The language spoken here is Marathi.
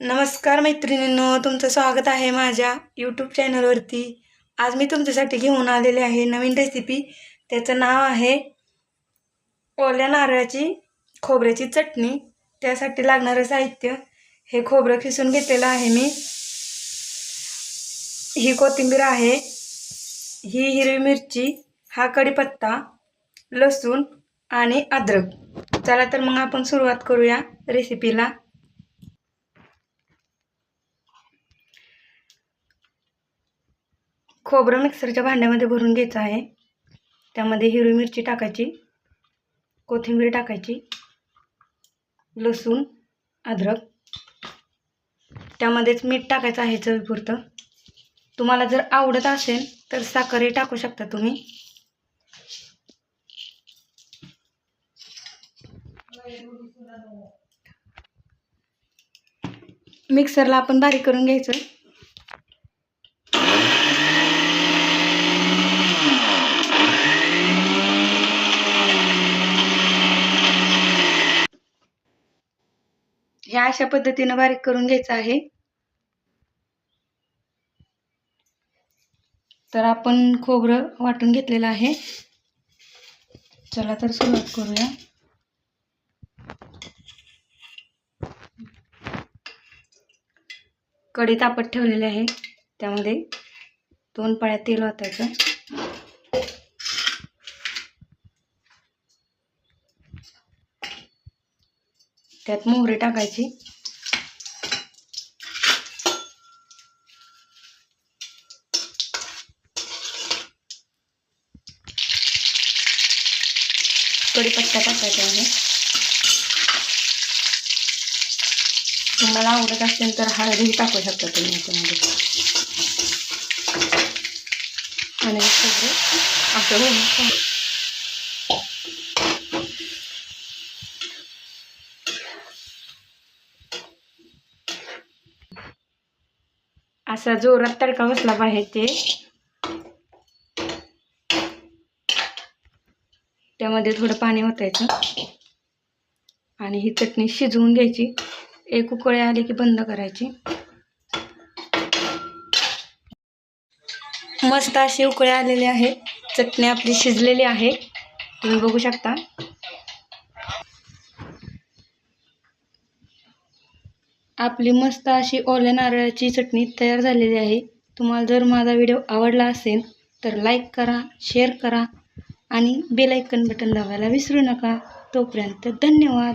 नमस्कार मैत्रिणींनो तुमचं स्वागत आहे माझ्या यूट्यूब चॅनलवरती आज मी तुमच्यासाठी घेऊन आलेले आहे नवीन रेसिपी त्याचं नाव आहे ओल्या नारळाची खोबऱ्याची चटणी. त्यासाठी लागणारं साहित्य हे खोबरं खिसून घेतलेलं आहे मी. ही कोथिंबीर आहे ही हिरवी मिरची हा कढीपत्ता लसूण आणि अद्रक. चला तर मग आपण सुरुवात करूया रेसिपीला खोबरं मिक्सरच्या भांड्यामध्ये भरून घ्यायचं आहे. त्यामध्ये हिरवी मिरची टाकायची कोथिंबीर टाकायची लसूण अद्रक. त्यामध्येच मीठ टाकायचं आहे चवीपुरतं. तुम्हाला जर आवडत असेल तर साखरही टाकू शकता तुम्ही. मिक्सरला आपण बारीक करून घ्यायचं. ह्या अशा पद्धतीनं बारीक करून घ्यायचं आहे. तर आपण खोबरं वाटून घेतलेलं आहे. चला तर सुरुवात करूया. कढी तापत ठेवलेली आहे. त्यामध्ये दोन पाळ्या तेल वाटायचं. त्यात मोहरी टाकायची. कडीपत्ता टाकायचा आहे. तुम्हाला आवडत असेल तर हळदही टाकू शकता तुम्ही याच्यामध्ये. आणि सगळं असं असा जोरात तडका बसला पाहिजे ते. त्यामध्ये थोडं पाणी ओतायचं. आणि ही चटणी शिजवून घ्यायची. एक उकळी आली की बंद करायची. मस्त अशी उकळी आलेली आहे. चटणी आपली शिजलेली आहे. तुम्ही बघू शकता. आपली मस्त अशी ओल्या नारळाची चटणी तयार झालेली आहे. तुम्हाला जर माझा व्हिडिओ आवडला असेल तर लाईक करा शेअर करा आणि बेलायकन बटन दाबायला विसरू नका. तोपर्यंत धन्यवाद.